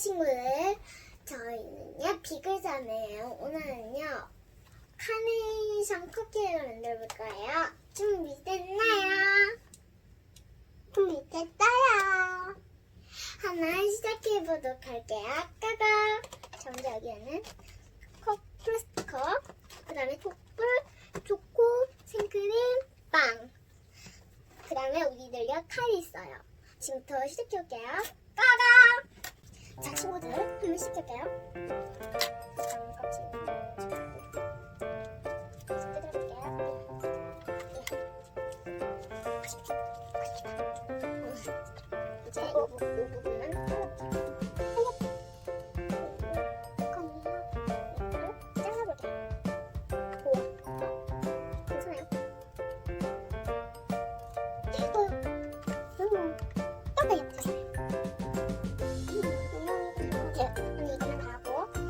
친구들, 저희는요 비글자매예요. 오늘은요 카네이션 쿠키를 만들어볼 거예요. 준비됐나요? 준비됐어요. 하나 시작해보도록 할게요. 까가. 자, 먼저 여기에는 컵, 플라스틱 컵, 그 다음에 촛불, 초코, 생크림, 빵. 그 다음에 우리들요 칼이 있어요. 지금부터 시작해볼게요. 까가! 자, 친구들, 한번. 예. 이제 이 부분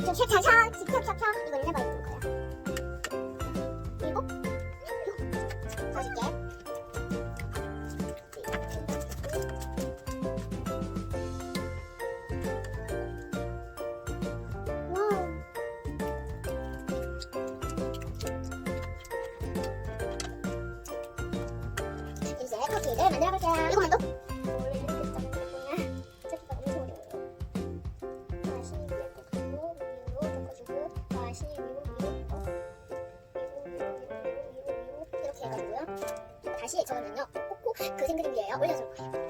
좀 샤샤샤 샤샤샤 이거는 내가 입을 거야 그리고 다섯 개 이제 커피를 만들어 볼게요. 이거만 더? 다시 어. 이렇게 해가지고요 다시 저는요 코코 그 생크림 위에요 올려줄 거예요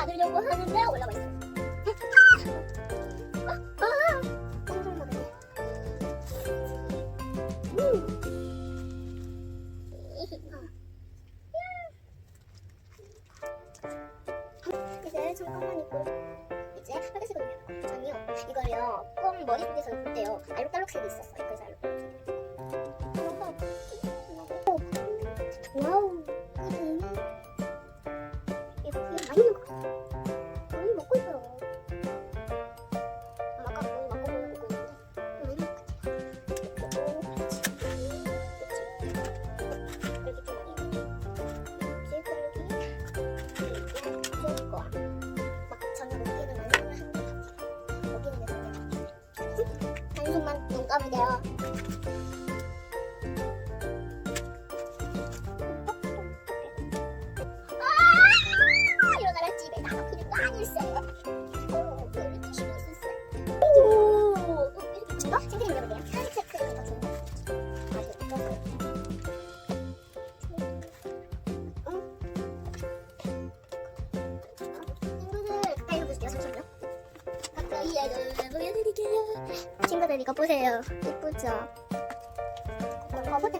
이거 닫으려고 하는데 올라가 있어요 아! 아! 음. 잠깐만 있고 이제 빨간색으로 올려요. 전요 이걸요 꽁 머리 속에서 못돼요 알록달록색이 있었어요. 감으면 돼요. 아! 이러다가 집에 나가 그냥 또 아닐세. 친구들 이거 보세요. 안돼.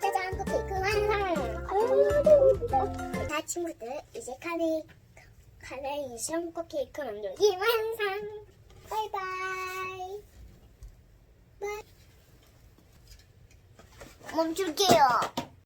짜잔. 컵케이크 완성 자 친구들 이제 카레 카레이션 만들기 완성. 바이바이. 바이 멈출게요.